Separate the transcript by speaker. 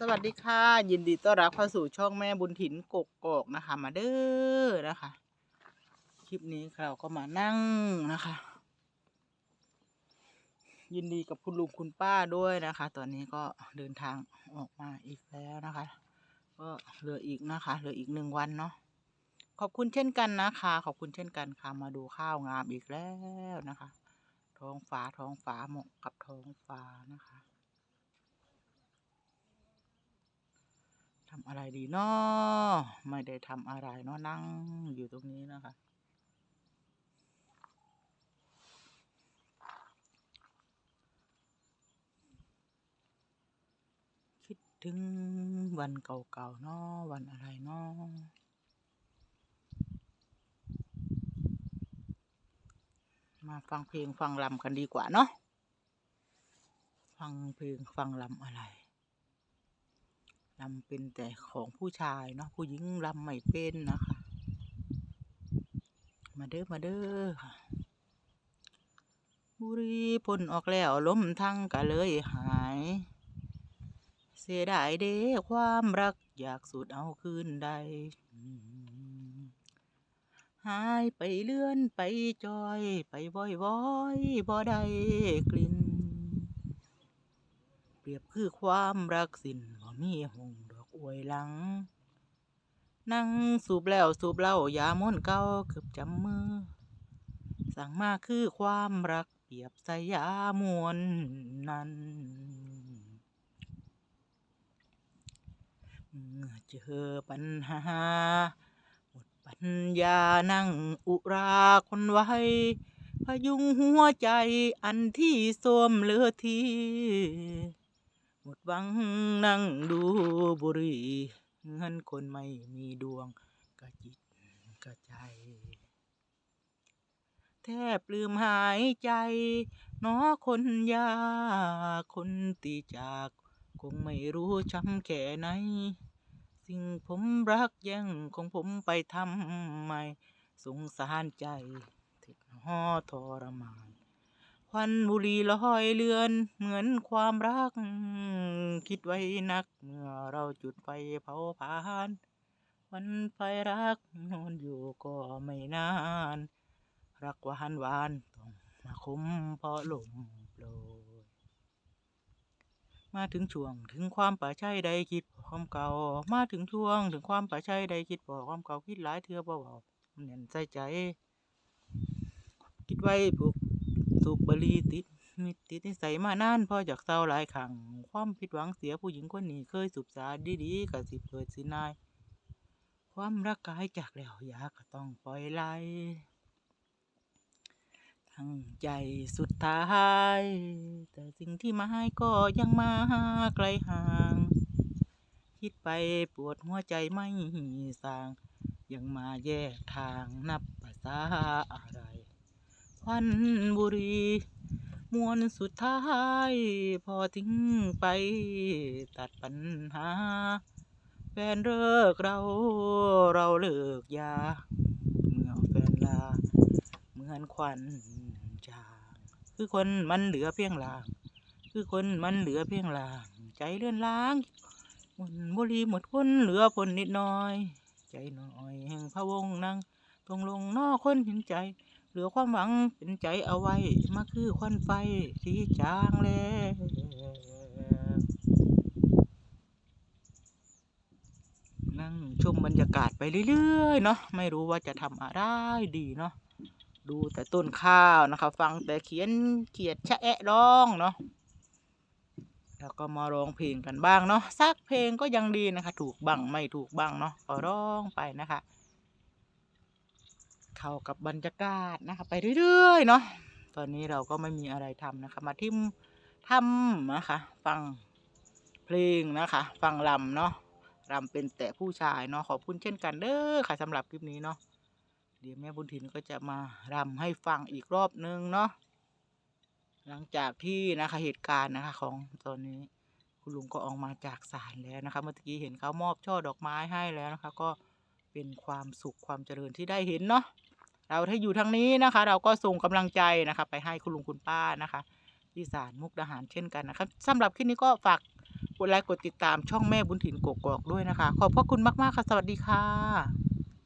Speaker 1: สวัสดีค่ะ ยินดีต้อนรับเข้าสู่ช่องแม่บุญถินกกกอกนะคะ มาเด้อนะคะ คลิปนี้เราก็มานั่งนะคะ ยินดีกับคุณลุงคุณป้าด้วยนะคะ ตอนนี้ก็เดินทางออกมาอีกแล้วนะคะ ก็เหลืออีกนะคะ เหลืออีกหนึ่งวันเนาะขอบคุณเช่นกันนะคะ ขอบคุณเช่นกันค่ะมาดูข้าวงามอีกแล้วนะคะ ท้องฟ้าท้องฟ้าเหมาะกับท้องฟ้านะคะ ทำอะไรดีเนาะไม่ได้ทำอะไรเนาะนั่งอยู่ตรงนี้นะคะคิดถึงวันเก่าๆเนาะวันอะไรเนาะมาฟังเพลงฟังลำกันดีกว่าเนาะฟังเพลงฟังลำอะไร ลำเป็นแต่ของผู้ชายเนาะผู้หญิงลำไม่เป็นนะคะ มาเด้อมาเด้อค่ะ บุรีพ่นออกแล้วล้มทั้งก็เลยหาย เสียดายเด้ความรักอยากสูดเอาคืนได้อืมหายไปเลื่อนไปจอย ไปว้อยว้อยบ่ได้กลิ่น รียบคือความรักสิ้นบ่มีหงดอกอวยหลัง นั่งสูบแล้วสูบเหล้ายาม่นเก่าเกือบจำมือ สั่งมาคือความรักเปรียบสยามวนนั้นเมื่อเจอปัญหาหมดปัญญานั่งอุราคนไว้ พยุงหัวใจอันที่โทมเลือที หมดหวังนั่งดูบุหรีเงินคนไม่มีดวงกะจิตกะใจ แทบลืมหายใจน้อคนยากคนตีจาก คงไม่รู้ช้ำแค่ไหน สิ่งผมรักแย่งของผมไปทำไม สงสารใจถึงห่อทรมาน วัน บุรีลอยเลือน เหมือนความรัก คิดไว้นัก เมื่อเราจุดไฟเผาผลาญวันไฟรักนอนอยู่ก็ไม่นาน รักหวานหวานต้องมาคุ้มเพราะลมโปรยมาถึงช่วงถึงความป่าชัยใดคิดพอความเก่า มาถึงช่วงถึงความป่าชัยใดคิดพอกความเก่าคิดหลายเทือบ่เบามันแน่นใจใจ คิดไว้ผูก สูบบุหรี่ติดมิดติดนิสัยมานานพอจากเศร้าหลายครั้งความผิดหวังเสียผู้หญิงคนนี้เคยสูบสาดดีๆก็สิเปิดสินาย ความรักกายจากแล้วยากก็ต้องปล่อยไหลทั้งใจสุดท้าย แต่สิ่งที่มาให้ก็ยังมาไกลห่าง คิดไปปวดหัวใจไม่สาง ยังมาแยกทางนับภาษาอะไร ควันบุหรีมวนสุดท้าย พอทิ้งไป ตัดปัญหา แฟนเลิกเราเราเลิกยา เมื่อแฟนลา เหมือนควันจางคือคนมันเหลือเพียงลาง คือคนมันเหลือเพียงลาง ใจเลื่อนล้างหมดบุหรีหมดคนเหลือผลนิดหน้อย ใจหน่อยแห่งพะวงนั่งตรงลงนอคนเห็นใจ เหลือความหวังเป็นใจเอาไว้ มาคือควันไฟที่จางแล้วนั่งชมบรรยากาศไปเรื่อยๆเนาะไม่รู้ว่าจะทำอะไรดีเนาะดูแต่ต้นข้าวนะคะฟังแต่เขียนเขียดชะแอะร้องเนาะแล้วก็มาร้องเพลงกันบ้างเนาะสักเพลงก็ยังดีนะคะ ถูกบ้างไม่ถูกบ้างเนาะก็ร้องไปนะคะ เข้ากับบรรยากาศนะคะ ไปเรื่อยๆเนาะตอนนี้เราก็ไม่มีอะไรทำนะคะ มาทิมทำนะคะ ฟังเพลงนะคะ ฟังลำเนาะรำเป็นแต่ผู้ชายเนาะขอบคุณเช่นกันเด้อค่ะสำหรับคลิปนี้เนาะเดี๋ยวแม่บุญถินก็จะมารำให้ฟังอีกรอบนึงเนาะหลังจากที่นะคะเหตุการณ์นะคะของตอนนี้คุณลุงก็ออกมาจากศาลแล้วนะคะ เมื่อกี้เห็นเขามอบช่อดอกไม้ให้แล้วนะคะ ก็ เป็นความสุขความเจริญที่ได้เห็นเนาะเราถ้าอยู่ทางนี้นะคะ เราก็ส่งกำลังใจนะคะ ไปให้คุณลุงคุณป้านะคะที่สารมุกดาหารเช่นกันนะครับสำหรับคลิปนี้ก็ฝากกดไลค์กดติดตามช่องแม่บุญถิ่นกกอกด้วยนะคะ ขอบพระคุณมากๆค่ะสวัสดีค่ะ